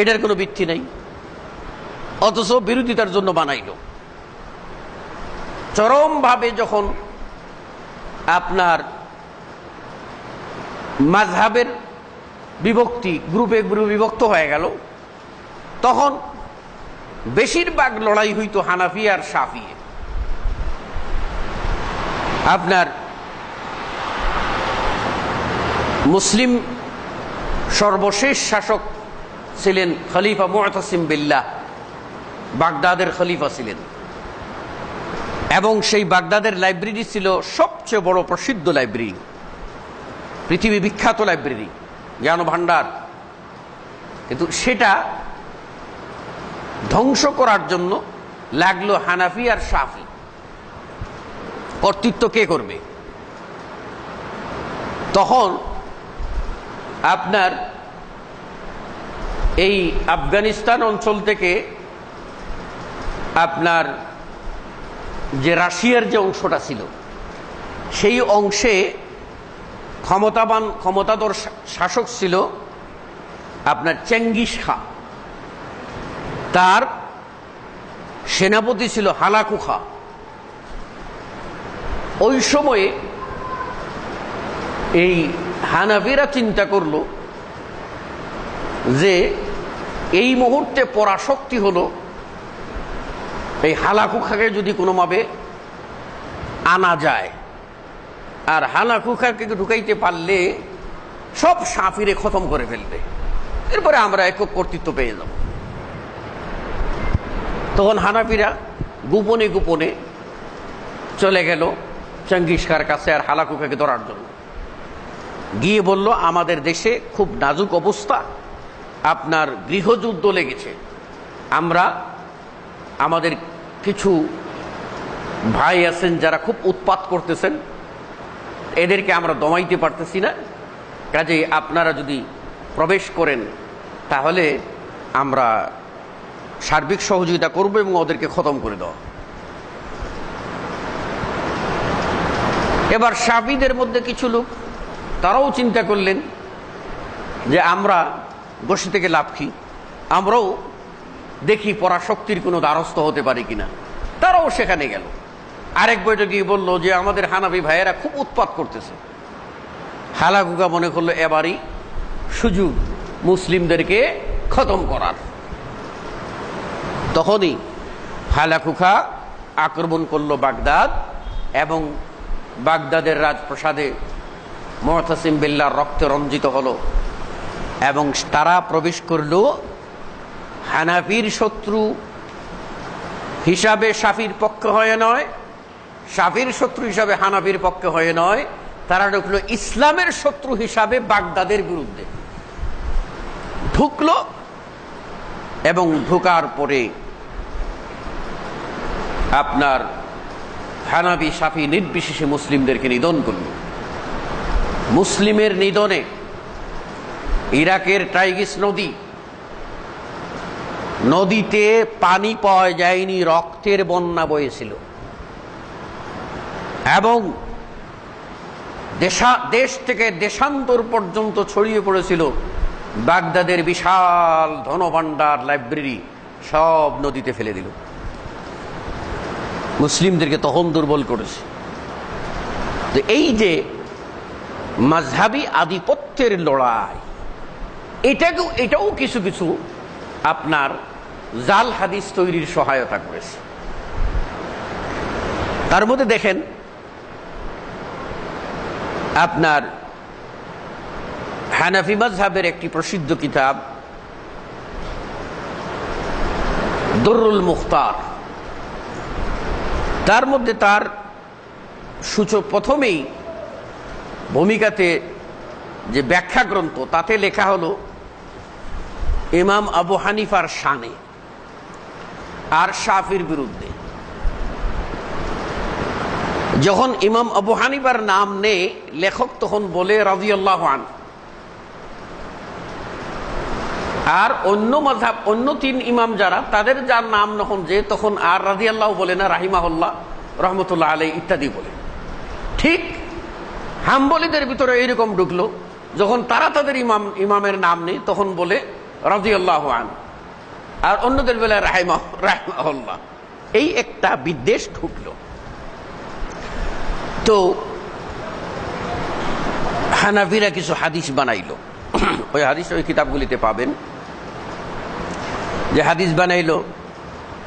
এটার কোনো ভিত্তি নেই। অথচ বিরোধিতার জন্য বানাইল। চরমভাবে যখন আপনার মাঝহাবের বিভক্তি, গ্রুপে গ্রুপে বিভক্ত হয়ে গেল, তখন বেশিরভাগ লড়াই হইতো হানাফি আর সাফিয়ে আপনার মুসলিম সর্বশেষ শাসক ছিলেন খলিফা মুআতাসিম বিল্লাহ, বাগদাদের খলিফা ছিলেন। এবং সেই বাগদাদের লাইব্রেরি ছিল সবচেয়ে বড় প্রসিদ্ধ লাইব্রেরি, পৃথিবী বিখ্যাত লাইব্রেরি, জ্ঞান ভাণ্ডার। কিন্তু সেটা ধ্বংস করার জন্য লাগল হানাফি আর সাফি কর্তৃত্ব কে করবে? তখন আপনার এই আফগানিস্তান অঞ্চল থেকে আপনার যে রাশিয়ার যে অংশটা ছিল, সেই অংশে ক্ষমতাবান, ক্ষমতাধর শাসক ছিল আপনার চেঙ্গিস খা। তার সেনাপতি ছিল হালাকু খা। ওই সময়ে এই হানাফিরা চিন্তা করল যে এই মুহূর্তে পরাশক্তি হলো এই হালাকুখাকে যদি কোনোভাবে আনা যায়। আর হালাকুখাকে ঢুকাইতে পারলে সব সাফিরে খতম করে ফেলবে। এরপরে আমরা একক কর্তৃত্ব পেয়ে যাব। তখন হানাফিরা গোপনে গোপনে চলে গেল চঙ্গিসকার কাছে আর হালাকুখাকে ধরার জন্য। গিয়ে বলল, আমাদের দেশে খুব নাজুক অবস্থা। আপনার গৃহযুদ্ধ লেগেছে। আমরা আমাদের কিছু ভাই আছেন যারা খুব উৎপাত করতেছেন। এদেরকে আমরা দমাইতে পারতেছি না। কাজে আপনারা যদি প্রবেশ করেন, তাহলে আমরা সার্বিক সহযোগিতা করব এবং ওদেরকে খতম করে দেওয়া এবার সাবিদের মধ্যে কিছু লোক, তারাও চিন্তা করলেন যে আমরা বসে থেকে লাভ কি? আমরাও দেখি পরাশক্তির কোনো দ্বারস্থ হতে পারি কিনা। তারাও সেখানে গেল। আরেক গিয়ে বলল যে, আমাদের হানাবি ভাইয়েরা খুব উৎপাত করতেছে। হালাগুগা মনে করল, এবারই সুযোগ মুসলিমদেরকে খতম করার। তখনই হালাকুখা আক্রমণ করল বাগদাদ এবং বাগদাদের রাজপ্রাসাদে মহতাসিম বিল্লার রক্তে রঞ্জিত হলো। এবং তারা প্রবেশ করল হানাফির শত্রু হিসাবে সাফির পক্ষ হয়ে নয় সাফির শত্রু হিসাবে হানাফির পক্ষে হয়ে নয়, তারা ঢুকলো ইসলামের শত্রু হিসাবে বাগদাদের বিরুদ্ধে। ঢুকলো এবং ঢুকার পরে আপনার হানাবি সাফি নির্বিশেষে মুসলিমদেরকে নিধন করল। মুসলিমের নিধনে ইরাকের টাইগিস নদী। নদীতে পানি পাওয়া যায়নি, রক্তের বন্যা বয়েছিল। এবং দেশা থেকে দেশান্তর পর্যন্ত ছড়িয়ে পড়েছিল বাগদাদের বিশাল ধনভাণ্ডার লাইব্রেরি, সব নদীতে ফেলে দিল। মুসলিমদেরকে তখন দুর্বল করেছে। তো এই যে মাঝহাবি আধিপত্যের লড়াই এটাকেও, এটাও কিছু কিছু আপনার জাল হাদিস তৈরির সহায়তা করেছে। তার মধ্যে দেখেন, আপনার হানাফি মাজহাবের একটি প্রসিদ্ধ কিতাব, দরুল মুখতার। তার মধ্যে তার সূচক প্রথমেই ভূমিকাতে যে ব্যাখ্যা গ্রন্থ তাতে লেখা হলো ইমাম আবু হানিফার শানে আর শাফির বিরুদ্ধে। যখন ইমাম আবু হানিফার নাম নে, লেখক তখন বলে রাজিয়াল্লাহ আন আর অন্য মাঝাব অন্য তিন ইমাম যারা, তাদের যার নাম যখন যে, তখন আর রাজি আল্লাহ বলে না, রাহিমাহুল্লাহ, রহমতুল্লাহ আলাই ইত্যাদি বলে। ঠিক হাম্বলিদের ভিতরে এইরকম ঢুকলো, যখন তারা তাদের ইমাম, ইমামের নাম নেই তখন বলে আর অন্যদের বেলায় রাহেমা এই একটা বিদ্বেষ ঢুকলো। তো হানাফিরা কিছু হাদিস বানাইলো। ওই হাদিস ওই কিতাবগুলিতে পাবেন। যে হাদিস বানাইলো,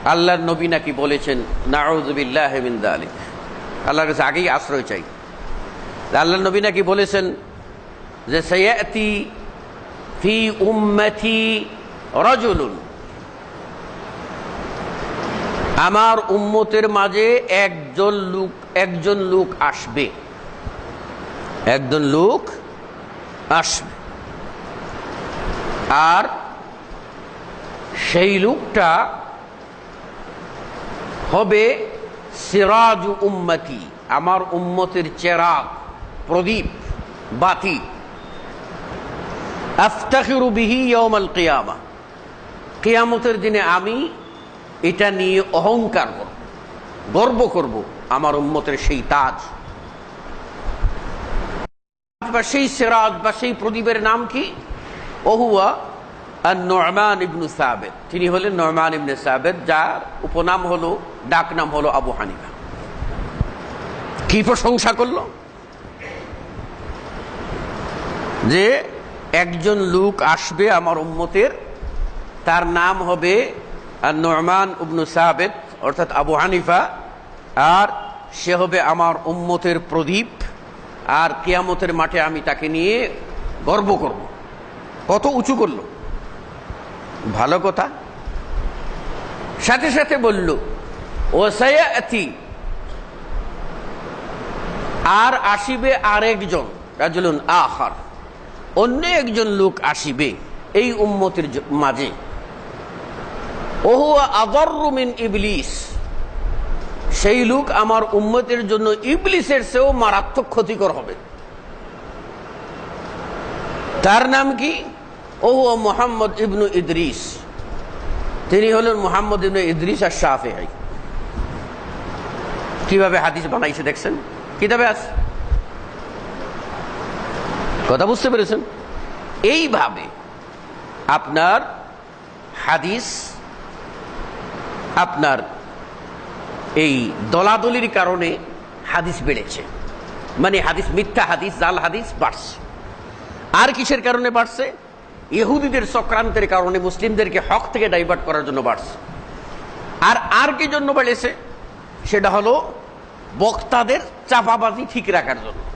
আল্লাহর নবী নাকি বলেছেন নাউজুবিল্লাহ মিন যালিক। আল্লাহর কাছে আগেই আশ্রয় চাই। আল্লাহর নবী নাকি বলেছেন যে সায়াতি ফি উম্মতি রাজুলুন। আমার উম্মতের মাঝে একজন লোক একজন লোক আসবে। একজন লোক আসবে। আর সেই লোকটা হবে সিরাজ উম্মতি, আমার উম্মতের চেরাগ প্রদীপ, বাতি। কিয়ামতের দিনে আমি এটা নিয়ে অহংকার করব, গর্ব করব আমার উম্মতের সেই তাজ। বা সেই সিরাজ বা সেই প্রদীপের নাম কি? ওহুয়া আর নরমান ইবনু সাবেদ তিনি হলেন নরমান ইবনে যার উপনাম হলো ডাক নাম হলো আবু হানিফা। কি প্রশংসা করল? যে একজন লোক আসবে আমার উম্মতের, তার নাম হবে নরমান উবনু সাবেদ অর্থাৎ আবু হানিফা, আর সে হবে আমার উম্মতের প্রদীপ, আর কেয়ামতের মাঠে আমি তাকে নিয়ে গর্ব করব। কত উঁচু করল? ভালো কথা। সাথে সাথে বলল ও সায়াতি আর আসিবে আরেকজন, রাজুলুন আহার অন্য একজন লোক আসিবে এই উম্মতের মাঝে। সেই লোক আমার উম্মতের জন্য ইবলিসের চেয়েও মারাত্মক ক্ষতিকর হবে। তার নাম কি? ওহুয়া মোহাম্মদ ইবনু ইদ্রিস। তিনি হলেন মোহাম্মদ ইবনু ইদ্রিস আর শাহে কীভাবে হাদিস বানাইছে দেখছেন? কিতাবে আছে? কথা বুঝতে পেরেছেন? এইভাবে আপনার হাদিস, আপনার এই দলাদলির কারণে হাদিস বেড়েছে। মানে হাদিস মিথ্যা হাদিস, জাল হাদিস বাড়ছে। আর কিসের কারণে বাড়ছে? ইহুদিদের চক্রান্তের কারণে, মুসলিমদেরকে হক থেকে ডাইভার্ট করার জন্য বাড়ছে। আর আর কি জন্য বেড়েছে? সেটা হলো বক্তাদের চাপাবাজি ঠিক রাখার জন্য।